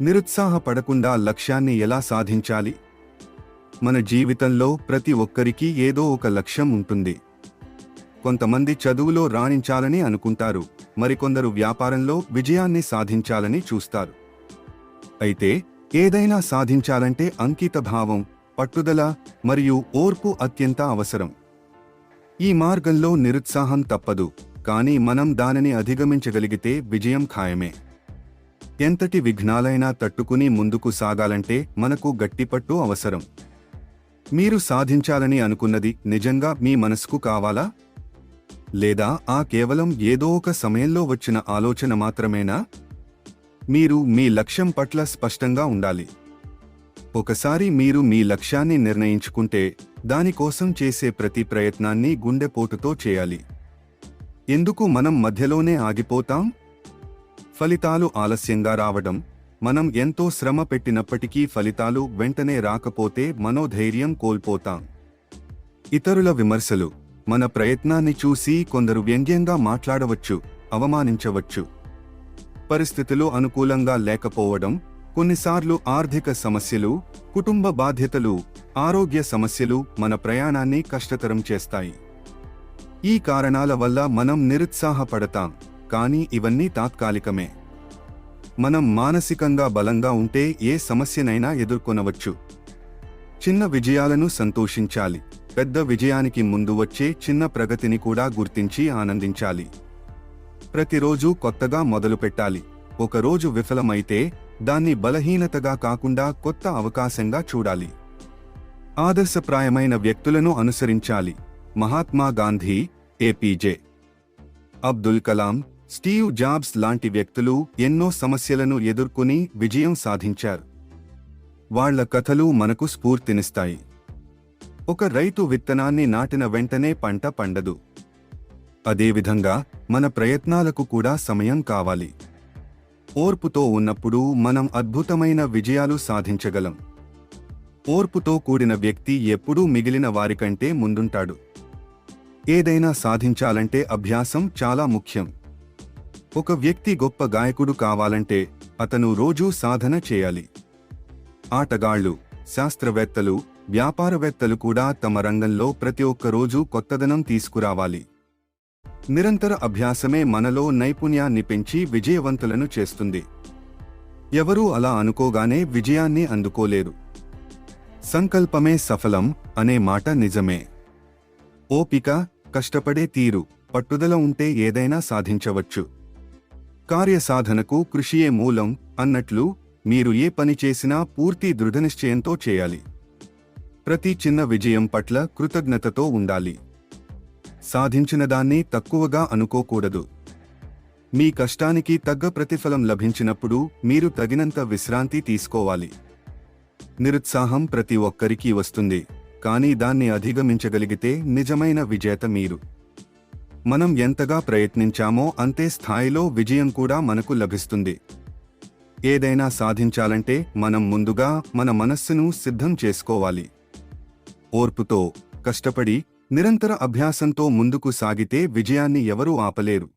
నిరుత్సాహపడకుండా లక్ష్యాన్ని ఎలా సాధించాలి? మన జీవితంలో ప్రతి ఒక్కరికి ఏదో ఒక లక్ష్యం ఉంటుంది. కొంతమంది చదువులో రాణించాలని అనుకుంటారు మరికొందరు వ్యాపారంలో విజయాన్ని సాధించాలని చూస్తారు. అయితే ఏదైనా సాధించాలంటే అంకిత భావం పట్టుదల మరియు ఓర్పు అత్యంత అవసరం. ఈ మార్గంలో నిరుత్సాహం తప్పదు కానీ మనం దానిని అధిగమించగలిగితే విజయం ఖాయమే. ఎంతటి విఘ్నాలైనా తట్టుకుని ముందుకు సాగాలంటే మనకు గట్టిపట్టు అవసరం. మీరు సాధించాలని అనుకున్నది నిజంగా మీ మనసుకు కావాలా? లేదా ఆ కేవలం ఏదో ఒక సమయంలో వచ్చిన ఆలోచన మాత్రమేనా? మీరు మీ లక్ష్యం పట్ల స్పష్టంగా ఉండాలి. ఒకసారి మీరు మీ లక్ష్యాన్ని నిర్ణయించుకుంటే దానికోసం చేసే ప్రతి ప్రయత్నాన్ని గుండెపోటుతో చేయాలి. ఎందుకు మనం మధ్యలోనే ఆగిపోతాం? ఫలితాలు ఆలస్యంగా రావడం మనం ఎంతో శ్రమ పెట్టినప్పటికీ ఫలితాలు వెంటనే రాకపోతే మనోధైర్యం కోల్పోతాం. ఇతరుల విమర్శలు మన ప్రయత్నాన్ని చూసి కొందరు వ్యంగ్యంగా మాట్లాడవచ్చు అవమానించవచ్చు. పరిస్థితులు అనుకూలంగా లేకపోవడం కొన్నిసార్లు ఆర్థిక సమస్యలు కుటుంబ బాధ్యతలు ఆరోగ్య సమస్యలు మన ప్రయాణాన్ని కష్టతరం చేస్తాయి. ఈ కారణాల వల్ల మనం నిరుత్సాహపడతాం. కానీ ఇవన్నీ తాత్కాలికమే. మనం మానసికంగా బలంగా ఉంటే ఏ సమస్యనైనా ఎదుర్కొనవచ్చు. చిన్న విజయాలను సంతోషించాలి. పెద్ద విజయానికి ముందు వచ్చే చిన్న ప్రగతిని కూడా గుర్తించి ఆనందించాలి. ప్రతిరోజు కొత్తగా మొదలుపెట్టాలి ఒకరోజు విఫలమైతే దాన్ని బలహీనతగా కాకుండా కొత్త అవకాశంగా చూడాలి. ఆదర్శప్రాయమైన వ్యక్తులను అనుసరించాలి. Mahatma Gandhi APJ. Abdul Kalam Steve Jobs లాంటి వ్యక్తులు ఎన్నో సమస్యలను ఎదుర్కొని విజయం సాధించారు. వాళ్ళ కథలు మనకు స్ఫూర్తినిస్తాయి. ఒక రైతు విత్తనాన్ని నాటిన వెంటనే పంట పండదు. అదేవిధంగా మన ప్రయత్నాలకు కూడా సమయం కావాలి. ఓర్పుతో ఉన్నప్పుడు మనం అద్భుతమైన విజయాలు సాధించగలం. ఓర్పుతో కూడిన వ్యక్తి ఎప్పుడూ మిగిలిన వారికంటే ముందుంటాడు. ఏదైనా సాధించాలంటే అభ్యాసం చాలా ముఖ్యం. ఒక వ్యక్తి గొప్ప గాయకుడు కావాలంటే అతను రోజూ సాధన చేయాలి. ఆటగాళ్ళు శాస్త్రవేత్తలు వ్యాపారవేత్తలు కూడా తమ రంగంలో ప్రతి ఒక్క రోజు కొత్తదనం తీసుకురావాలి. నిరంతర అభ్యాసమే మనలో నైపుణ్యాన్ని పెంచి విజయవంతులను చేస్తుంది. ఎవరూ అలా అనుకోగానే విజయాన్ని అందుకోలేరు. సంకల్పమే సఫలం అనే మాట నిజమే. ఓపిక కష్టపడే తీరు పట్టుదల ఉంటే ఏదైనా సాధించవచ్చు. కార్యసాధనకు కృషియే మూలం అన్నట్లు మీరు ఏ పని చేసినా పూర్తి దృఢనిశ్చయంతో చేయాలి. ప్రతి చిన్న విజయం పట్ల కృతజ్ఞతతో ఉండాలి. సాధించిన దాన్ని తక్కువగా అనుకోకూడదు. మీ కష్టానికి తగ్గ ప్రతిఫలం లభించినప్పుడు మీరు తగినంత విశ్రాంతి తీసుకోవాలి. నిరుత్సాహం ప్రతి ఒక్కరికీ వస్తుంది కానీ దాన్ని అధిగమించగలిగితే నిజమైన విజేత మీరు. మనం ఎంతగా ప్రయత్నించామో అంతే స్థాయిలో విజయం కూడా మనకు లభిస్తుంది. ఏదైనా సాధించాలంటే మనం ముందుగా మన మనస్సును సిద్ధం చేసుకోవాలి. ఓర్పుతో కష్టపడి నిరంతర అభ్యాసంతో ముందుకు సాగితే విజయాన్ని ఎవరూ ఆపలేరు.